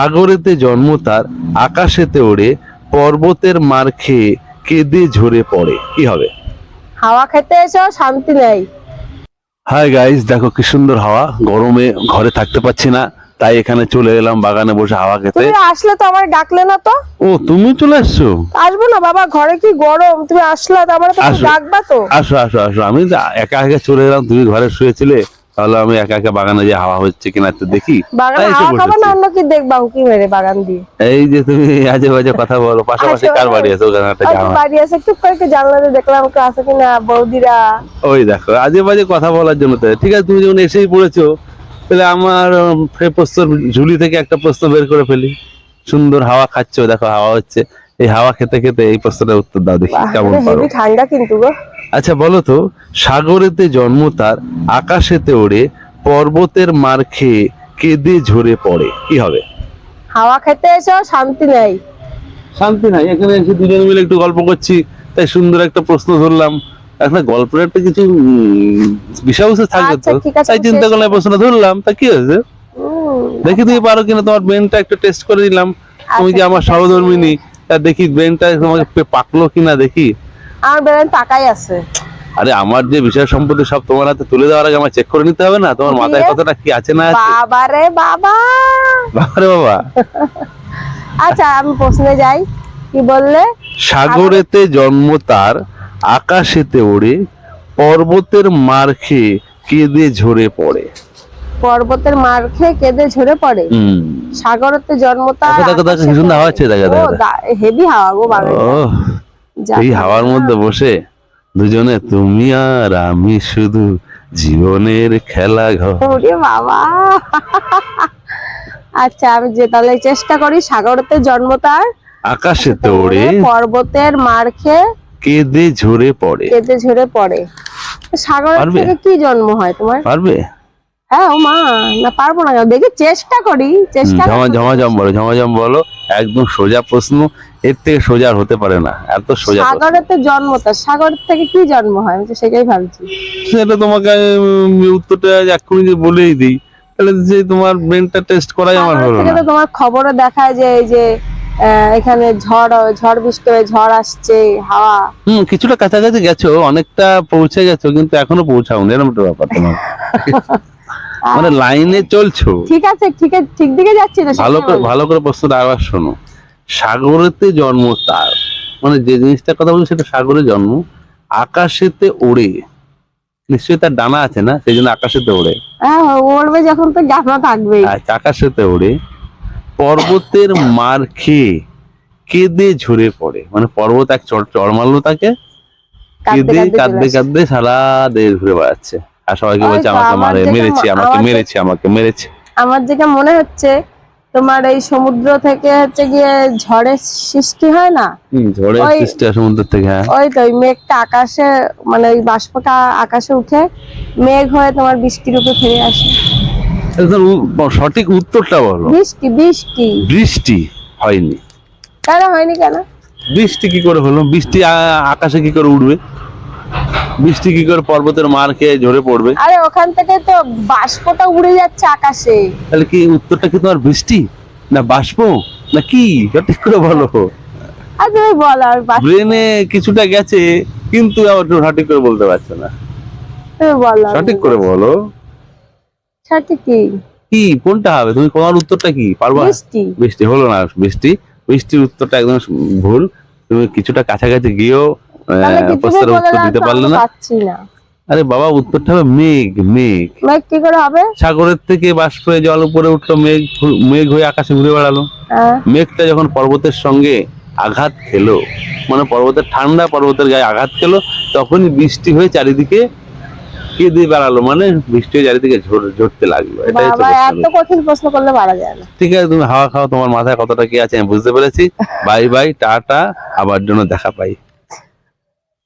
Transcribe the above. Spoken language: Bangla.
সাগরেতে জন্ম তার আকাশেতে ওড়ে পর্বতের মার খেয়ে কেঁদে ঝরে পড়ে। কি হবে? হাওয়া খেতে এসেও শান্তি নেই। হাই গাইস দেখো কি সুন্দর হাওয়া। গরমে ঘরে থাকতে পারছি না তাই এখানে চলে এলাম বাগানে বসে হাওয়া খেতে। তুমি আসলে তো আমার ডাকলে না তো? ও তুমি চলে আসছো? আসব না বাবা ঘরে কি গরম? তুমি আসলে তো আমার। ডাকবা তো। আসো আসো আসো। আমি একা একা চলে এলাম তুমি ঘরে শুয়েছিলে তাহলে আমি একা একা বাগানে যে হাওয়া হচ্ছে কিনা একটু দেখি। অন্য কি দেখবা? উকি মেরে বাগান দিয়ে? এই যে তুমি আজে বাজে কথা বলো পাশাপাশি আচ্ছা, কার বাড়ি আছে ওখানে একটা আর বাড়ি আছে। একটু করে জানলাতে দেখলাম কেউ আছে কিনা বৌদিরা। ওই দেখো আজে বাজে কথা বলার জন্য তো। ঠিক আছে তুমি যখন এসেই পড়েছো তাহলে আমার প্রশ্ন ঝুলি থেকে একটা প্রশ্ন বের করে ফেলি। সুন্দর হাওয়া খাচ্ছো দেখো হাওয়া হচ্ছে। এই হাওয়া খেতে খেতে এই প্রশ্নের উত্তর দাও দেখি কেমন পারো? ঠান্ডা কিন্তু গো। আচ্ছা বলো তো সাগরেতে জন্ম তার আকাশেতে ওড়ে পর্বতের মার খেয়ে কেঁদে ঝরে পড়ে কি হবে? হাওয়া খেতে এসেও শান্তি নেই। শান্তি নাই এখানে এসে দুজনে মিলে একটু গল্প করছি তাই সুন্দর একটা প্রশ্ন ধরলাম। একটা গল্পের একটা কিছু বিষয়বস্তু থাকবে আচ্ছা, তো তাই চিন্তা এই প্রশ্নটা ধরলাম তা কি হয়েছে? দেখি তুমি পারো কিনা তোমার ব্রেনটা একটু টেস্ট করে দিলাম তুমি যে আচ্ছা, আমার সহধর্মিনী? দেখি ব্রেনটা তোমাকে পাকলো কিনা দেখি। আমার বেরেন পাকাই আছে। আরে আমার যে বিষয় সম্পত্তি সব তোমার হাতে তুলে দেওয়ার আগে আমার চেক করে নিতে হবে না? তোমার মাথায়? কতটা কি আছে না আছে? বাবা রে বাবা! বাবারে বাবা! আচ্ছা আমি প্রশ্নে যাই। কি বললে? সাগরেতে জন্ম তার আকাশেতে ওড়ে পর্বতের মার খেয়ে কেঁদে ঝরে পড়ে। পর্বতের মার খেয়ে কেঁদে ঝরে পড়ে? হুম। সাগরতে জন্ম তার হচ্ছে। হেভি হাওয়া গো এই হাওয়ার মধ্যে বসে দুজনে তুমি আর আমি শুধু জীবনের খেলা ঘর। বাবা। আচ্ছা আমি যে তাহলে চেষ্টা করি সাগরতে জন্ম তার। আকাশেতে ওড়ে পর্বতের মার খেয়ে কেঁদে ঝরে পড়ে। কেঁদে ঝরে পড়ে। সাগর? থেকে কি জন্ম হয় তোমার? পারবে? হ্যাঁ ও মা না পারব না দেখি চেষ্টা করি চেষ্টা ঝমাঝম বলো ঝমাঝম বলো একদম সোজা প্রশ্ন এর থেকে সোজা হতে পারে না এত সোজা প্রশ্ন। সাগরেতে জন্ম তার সাগর থেকে কি জন্ম হয়? আমি সেটাই ভাবছি। সেটা তোমাকে উত্তরটা এক্ষুনি যে বলেই দিই তাহলে যে তোমার ব্রেনটা টেস্ট করাই আমার সাগর হলো না। তো তোমার খবরে দেখায় যে এই যে এখানে ঝড় ঝড় বৃষ্টি হয় ঝড় আসছে হাওয়া। হুম কিছুটা কাছাকাছি গেছো অনেকটা পৌঁছে গেছো কিন্তু এখনও পৌঁছাওনি এরকম একটা ব্যাপার তোমার। মানে লাইনে চলছো? ঠিক আছে ঠিক আছে ঠিক দিকে যাচ্ছি তো ভালো করে ভালো করে প্রশ্নটা আবার শোনো। সাগরেতে জন্ম তার। মানে যে জিনিসটার কথা বলছি সেটা সাগরে জন্ম। আকাশেতে ওড়ে। নিশ্চয়ই তার ডানা আছে না? সেই জন্য আকাশেতে ওড়ে। হ্যাঁ উড়বে যখন তো জানা থাকবেই। আচ্ছা আকাশেতে ওড়ে। পর্বতের মার খেয়ে কেঁদে ঝরে পড়ে। মানে পর্বত এক চড় চড় মারলো তাকে। কেঁদে কাঁদতে কাঁদতে সারা দেশ ঘুরে বেড়াচ্ছে। আর সবাইকে বলছে আমাকে আমার মারে যেটা মেরেছে আমাকে মেরেছে আমাকে মেরেছে। আমার যেটা মনে হচ্ছে তোমার এই সমুদ্র থেকে হচ্ছে গিয়ে ঝড়ের সৃষ্টি হয় না? ঝড়ের সৃষ্টি সমুদ্র থেকে হ্যাঁ। ওই তো ওই মেঘটা আকাশে মানে ওই বাষ্পটা আকাশে উঠে মেঘ হয়ে তোমার বৃষ্টির উপর ফিরে আসে। সঠিক উত্তরটা বলো। বৃষ্টি বৃষ্টি। বৃষ্টি হয়নি। কেন হয়নি কেন? বৃষ্টি কি করে হলো? বৃষ্টি আকাশে কি করে উঠবে? বৃষ্টি কি করে পর্বতের মার খেয়ে ঝরে পড়বে? আরে ওখান থেকে তো বাষ্পটা উড়ে যাচ্ছে আকাশে। তাহলে কি উত্তরটা কি তোমার বৃষ্টি? না বাষ্প? না কি? সঠিক করে বলো। বলো আর ব্রেনে কিছুটা গেছে কিন্তু আবার সঠিক করে বলতে পারছ না। বলো সঠিক করে বলো। সঠিক কি? কি? কোনটা হবে? তুমি তোমার উত্তরটা কি? পারবা বৃষ্টি। বৃষ্টি হলো না বৃষ্টি। বৃষ্টির উত্তরটা একদম ভুল। তুমি কিছুটা কাছাকাছি গিয়েও প্রশ্নের উত্তর দিতে পারলে না। আরে বাবা উত্তরটা হবে মেঘ মেঘ। মেঘ কি করে হবে? সাগরের থেকে বাষ্প হয়ে জল উপরে উঠল মেঘ মেঘ হয়ে আকাশে ঘুরে বেড়ালো। হ্যাঁ, মেঘটা যখন পর্বতের সঙ্গে আঘাত খেলো মানে পর্বতের ঠান্ডা পর্বতের গায়ে আঘাত খেলো তখনই বৃষ্টি হয়ে চারিদিকে কেঁদে বেড়ালো? মানে বৃষ্টি হয়ে চারিদিকে ঝরতে লাগল এটাই হচ্ছে এত কঠিন প্রশ্ন করলে পারা যায় না। ঠিক আছে তুমি হাওয়া খাও তোমার মাথায় কতটা কি আছে আমি বুঝতে পেরেছি। বাই বাই টাটা আবার জন্য দেখা পাই।